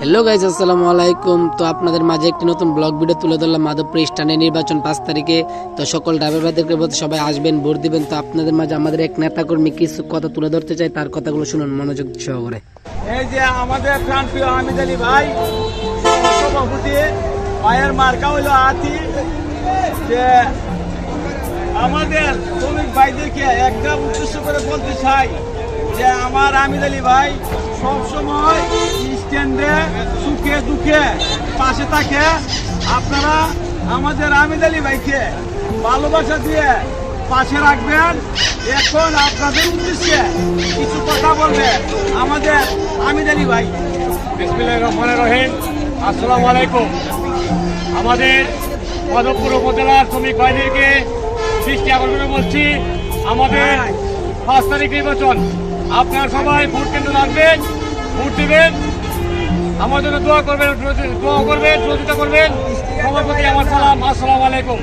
Hello guys আসসালামু আলাইকুম তো আপনাদের মাঝে একটি নতুন ব্লগ ভিডিও তুলে ধরলাম মাধবপুর স্টানে নির্বাচন পাঁচ তারিখে। তো সকল ড্রাইভার ভাইদেরকে বলতে সবাই আসবেন, ভোট দিবেন। তো আপনাদের মাঝে আমাদের এক নেতা কর্মী কিছু কথা তুলে ধরতে চাই, তার কথাগুলো শুনুন মনোযোগ সহকারে। এই যে আমাদের প্রাণপ্রিয় হামিদ আলী ভাই সভাপতি মার্কা হইল আতি যে আমাদের শ্রমিক ভাইদেরকে উদ্দেশ্য করে বলতে চাই যে আমার হামিদ আলী ভাই, সবসময় স্ট্যান্ডে সুখে দুঃখে পাশে থাকে। আপনারা আমাদের হামিদ আলী ভাইকে ভালোবাসা দিয়ে পাশে রাখবেন। এখন আপনাদের উদ্দেশ্যে কিছু কথা বলবে আমাদের হামিদ আলী ভাই। বিসমিল্লাহির রহমানির রহিম। আসসালামু আলাইকুম। আমাদের মাধবপুর উপজেলার শ্রমিক ভাইদেরকে দৃষ্টি আকর্ষণ বলছি আমাদের পাঁচ তারিখ নির্বাচন। আপনারা সবাই ভোট কেন্দ্রে আসবেন ভোট দেবেন। আমার জন্য দোয়া করবেন দোয়া করবেন সহযোগিতা করবেন সবার প্রতি আমার সালাম আসসালামু আলাইকুম।